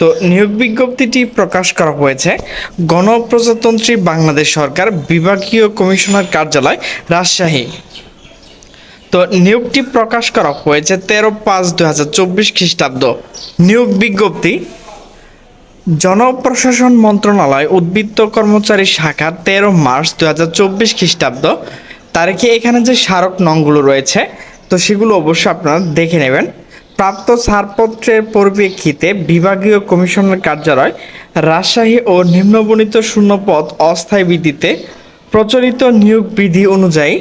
তো নিয়োগ বিজ্ঞপ্তিটি প্রকাশ করা হয়েছে। গণপ্রজাতন্ত্রী বাংলাদেশ সরকার, বিভাগীয় কমিশনার কার্যালয়, রাজশাহী। তো নিয়োগটি প্রকাশ করা হয়েছে তেরো পাঁচ দু হাজার চব্বিশ খ্রিস্টাব্দ। নিয়োগ বিজ্ঞপ্তি, জনপ্রশাসন মন্ত্রণালয় উদ্বৃত্ত কর্মচারী শাখা তেরো মার্চ দু হাজার চব্বিশ খ্রিস্টাব্দ। তারিখে এখানে যে স্মারক নংগুলো রয়েছে, তো সেগুলো অবশ্যই আপনারা দেখে নেবেন। প্রাপ্ত ছাড়পত্রের পরিপ্রেক্ষিতে বিভাগীয় কমিশনার কার্যালয় রাজশাহী ও নিম্নবর্ণিত শূন্যপদ অস্থায়ী ভিত্তিতে প্রচলিত নিয়োগ বিধি অনুযায়ী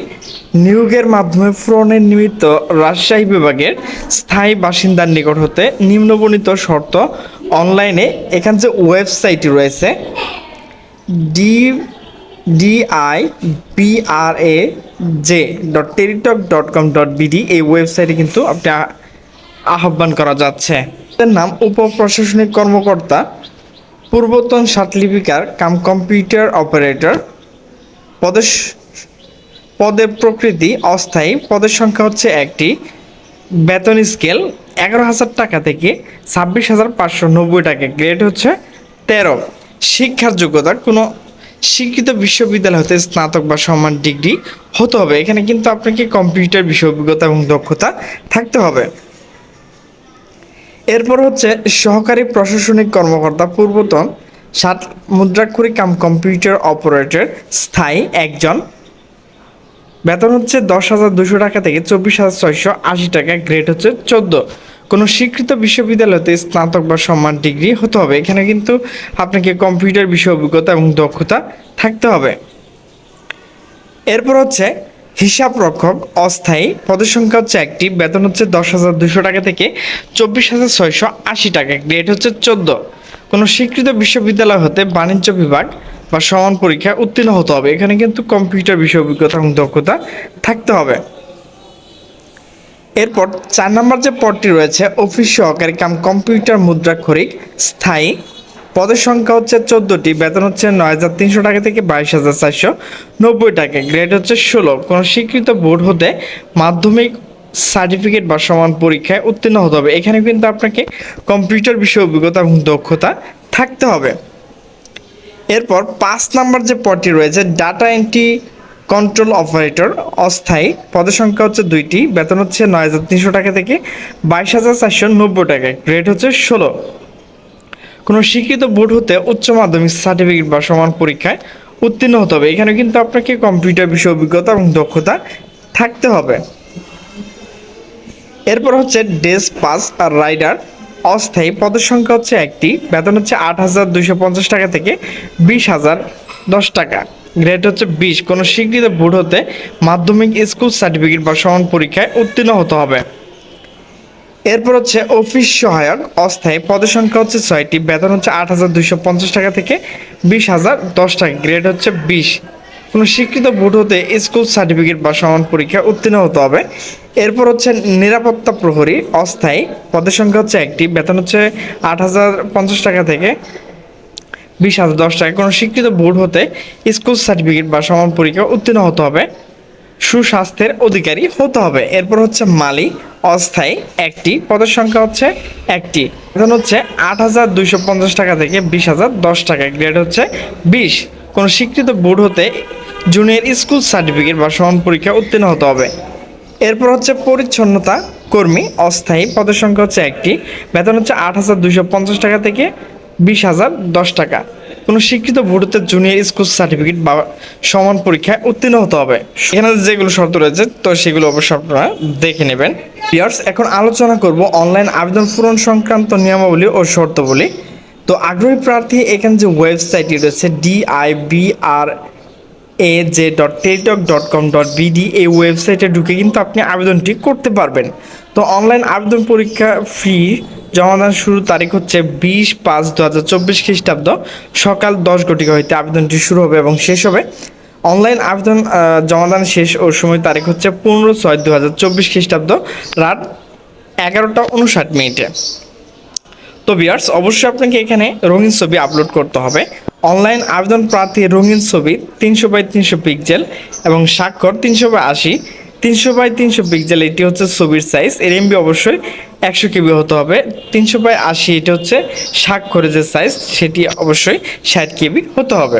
নিয়োগের মাধ্যমে পূরণের নিমিত্ত রাজশাহী বিভাগের স্থায়ী বাসিন্দার নিকট হতে নিম্নবণিত শর্ত অনলাইনে এখান যে ওয়েবসাইটটি রয়েছে D DI BRA J dot Teletalk dot com dot BD এই ওয়েবসাইটে কিন্তু আপনি আহ্বান করা যাচ্ছে। এর নাম উপপ্রশাসনিক কর্মকর্তা, পূর্বতন সার্টিফিকার কাম কম্পিউটার অপারেটর। পদের পদের প্রকৃতি অস্থায়ী, পদের সংখ্যা হচ্ছে একটি। বেতন স্কেল এগারো হাজার টাকা থেকে ছাব্বিশ হাজার পাঁচশো নব্বই টাকা, গ্রেড হচ্ছে তেরো। শিক্ষার যোগ্যতা কোনো শিক্ষিত বিশ্ববিদ্যালয় হতে স্নাতক বা সমান ডিগ্রি হতে হবে। এখানে কিন্তু আপনাকে কম্পিউটার বিষয় অভিজ্ঞতা এবং দক্ষতা থাকতে হবে। এরপর হচ্ছে সহকারী প্রশাসনিক কর্মকর্তা পূর্বতন সাত মুদ্রাক্ষরী কাম কম্পিউটার অপারেটর স্থায়ী একজন। বেতন হচ্ছে দশ হাজার দুশো টাকা থেকে চব্বিশ হাজার ছয়শো আশি টাকা, গ্রেড হচ্ছে চোদ্দ। কোনো স্বীকৃত বিশ্ববিদ্যালয়তে স্নাতক বা সম্মান ডিগ্রি হতে হবে। এখানে কিন্তু আপনাকে কম্পিউটার বিষয় অভিজ্ঞতা এবং দক্ষতা থাকতে হবে। এরপর হচ্ছে হিসাব রক্ষক অস্থায়ী পদের সংখ্যা হচ্ছে একটি, বেতন হচ্ছে দশ হাজার দুশো টাকা থেকে চব্বিশ হাজার ছয়শো আশি টাকা গ্রেড হচ্ছে চোদ্দ। কোনো স্বীকৃত বিশ্ববিদ্যালয় হতে বাণিজ্য বিভাগ বা সমান পরীক্ষায় উত্তীর্ণ হতে হবে। এখানে কিন্তু কম্পিউটার বিষয় অভিজ্ঞতা এবং দক্ষতা থাকতে হবে। এরপর চার নম্বর যে পদটি রয়েছে, অফিস সহকারী কাম কম্পিউটার মুদ্রাক্ষরিক স্থায়ী পদের সংখ্যা হচ্ছে চোদ্দোটি, বেতন হচ্ছে নয় হাজার তিনশো টাকা থেকে বাইশ হাজার চারশো নব্বই টাকা, গ্রেড হচ্ছে ষোলো। কোনো স্বীকৃত বোর্ড হতে মাধ্যমিক সার্টিফিকেট বা সমান পরীক্ষায় উত্তীর্ণ হতে হবে। এখানে কিন্তু আপনাকে কম্পিউটার বিষয়ে অভিজ্ঞতা এবং দক্ষতা থাকতে হবে। এরপর পাঁচ নাম্বার যে পদটি রয়েছে ডাটা এন্ট্রি কন্ট্রোল অপারেটর অস্থায়ী। পদের সংখ্যা হচ্ছে দুইটি, বেতন হচ্ছে নয় হাজার তিনশো টাকা থেকে বাইশ হাজার চারশো নব্বই টাকা, গ্রেড হচ্ছে ষোলো। কোনো শিক্ষিত বোর্ড হতে উচ্চ মাধ্যমিক সার্টিফিকেট বা সমান পরীক্ষায় উত্তীর্ণ হতে হবে। এখানে কিন্তু আপনাকে কম্পিউটার বিষয় অভিজ্ঞতা এবং দক্ষতা থাকতে হবে। এরপর হচ্ছে ডেস্ক পাস আর রাইডার অস্থায়ী। পদের সংখ্যা হচ্ছে একটি। বেতন হচ্ছে আট হাজার দুশো পঞ্চাশ টাকা থেকে বিশ হাজার দশ টাকা। গ্রেড হচ্ছে বিশ। কোনো স্বীকৃত বোর্ড হতে মাধ্যমিক, স্কুল সার্টিফিকেট বা সমান পরীক্ষায় উত্তীর্ণ হতে হবে। এরপর হচ্ছে অফিস সহায়ক, অস্থায়ী। পদের সংখ্যা হচ্ছে ছয়টি। বেতন হচ্ছে আট হাজার দুশো পঞ্চাশ টাকা থেকে বিশ হাজার দশ টাকা। গ্রেড হচ্ছে বিশ। কোনো শিক্ষিত বোর্ড হতে স্কুল সার্টিফিকেট বা সমান পরীক্ষা উত্তীর্ণ হতে হবে। এরপর হচ্ছে নিরাপত্তা প্রহরী, অস্থায়ী। পদের সংখ্যা হচ্ছে একটি। বেতন হচ্ছে আট হাজার পঞ্চাশ টাকা থেকে বিশ হাজার দশ টাকা। কোনো স্বীকৃত বোর্ড হতে স্কুল সার্টিফিকেট বা সমান পরীক্ষা উত্তীর্ণ হতে হবে। সুস্বাস্থ্যের অধিকারী হতে হবে। এরপর হচ্ছে মালি, অস্থায়ী, একটি। পদের সংখ্যা হচ্ছে একটি। বেতন হচ্ছে আট হাজার দুইশো পঞ্চাশ টাকা থেকে বিশ হাজার দশ টাকা। গ্রেড হচ্ছে বিশ। কোনো স্বীকৃত বোর্ড হতে জুনিয়র স্কুল সার্টিফিকেট বা সমান পরীক্ষা উত্তীর্ণ হতে হবে। এরপর হচ্ছে পরিচ্ছন্নতা কর্মী, অস্থায়ী। পদের সংখ্যা হচ্ছে একটি। বেতন হচ্ছে আট হাজার দুইশো পঞ্চাশ টাকা থেকে বিশ হাজার দশ টাকা। কোনো শিক্ষিত ভোটারদের জুনিয়র স্কুল সার্টিফিকেট বা সমান পরীক্ষায় উত্তীর্ণ হতে হবে। এখানে যেগুলো শর্ত রয়েছে, তো সেগুলো অবশ্যই আপনারা দেখে নেবেন। পিয়ার্স এখন আলোচনা করব অনলাইন আবেদন পূরণ সংক্রান্ত নিয়মাবলী ও শর্তাবলী। তো আগ্রহী প্রার্থী এখানে যে ওয়েবসাইটটি রয়েছে DIBR A J dot Teletalk dot com dot BD এই ওয়েবসাইটে ঢুকে কিন্তু আপনি আবেদনটি করতে পারবেন। তো অনলাইন আবেদন পরীক্ষা ফি জমাদান শুরু তারিখ হচ্ছে বিশ পাঁচ দু হাজার চব্বিশ খ্রিস্টাব্দ, সকাল দশ ঘটিকা হইতে আবেদনটি শুরু হবে এবং শেষ হবে। অনলাইন আবেদন জমাদান শেষ ও সময় তারিখ হচ্ছে পনেরো ছয় দু হাজার চব্বিশ খ্রিস্টাব্দ, রাত এগারোটা উনষাট মিনিটে। তো বিয়ার্স অবশ্যই আপনাকে এখানে রঙিন ছবি আপলোড করতে হবে। অনলাইন আবেদন প্রার্থী রঙিন ছবি তিনশো বাই তিনশো পিক্সেল এবং স্বাক্ষর তিনশো বাই আশি। তিনশো বাই তিনশো পিক্সেল এটি হচ্ছে ছবির সাইজ এর এমবি অবশ্যই একশো কেবি হতে হবে। তিনশো বাই আশি এটি হচ্ছে স্বাক্ষরের যে সাইজ সেটি অবশ্যই ষাট কেবি হতে হবে।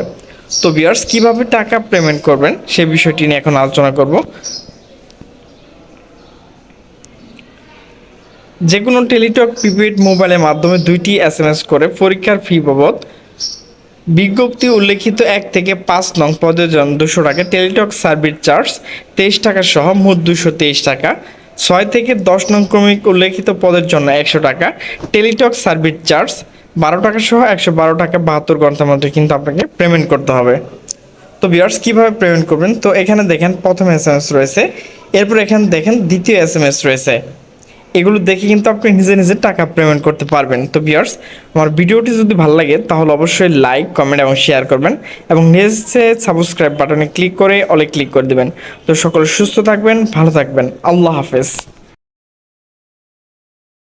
তো বিয়ার্স কীভাবে টাকা পেমেন্ট করবেন, সে বিষয়টি নিয়ে এখন আলোচনা করব। যে কোনো টেলিটক, প্রিপেড মোবাইলের মাধ্যমে দুইটি এস এম এস করে পরীক্ষার ফি বাবদ। বিজ্ঞপ্তি উল্লেখিত এক থেকে পাঁচ নং পদের জন্য দুশো টাকা টেলিটক সার্ভিস চার্জ, তেইশ টাকা সহ মোট দুশো তেইশ টাকা। ছয় থেকে দশ নং ক্রমিক উল্লেখিত পদের জন্য একশো টাকা টেলিটক সার্ভিস চার্জ, বারো টাকা সহ একশো বারো টাকা বাহাত্তর ঘণ্টার মধ্যে কিন্তু আপনাকে পেমেন্ট করতে হবে। তো বিয়ার্স কীভাবে পেমেন্ট করবেন? তো এখানে দেখেন প্রথম এস এম এস রয়েছে, এরপর এখানে দেখেন দ্বিতীয় এস এম এস রয়েছে। এগুলো দেখে কিন্তু আপনি নিজে নিজে টাকা পেমেন্ট করতে পারবেন। তো বিয়ার্স আমার ভিডিওটি যদি ভালো লাগে, তাহলে অবশ্যই লাইক কমেন্ট এবং শেয়ার করবেন এবং নিজে সাবস্ক্রাইব বাটনে ক্লিক করে অলে ক্লিক করে দেবেন। তো সকলে সুস্থ থাকবেন, ভালো থাকবেন। আল্লাহ হাফেজ।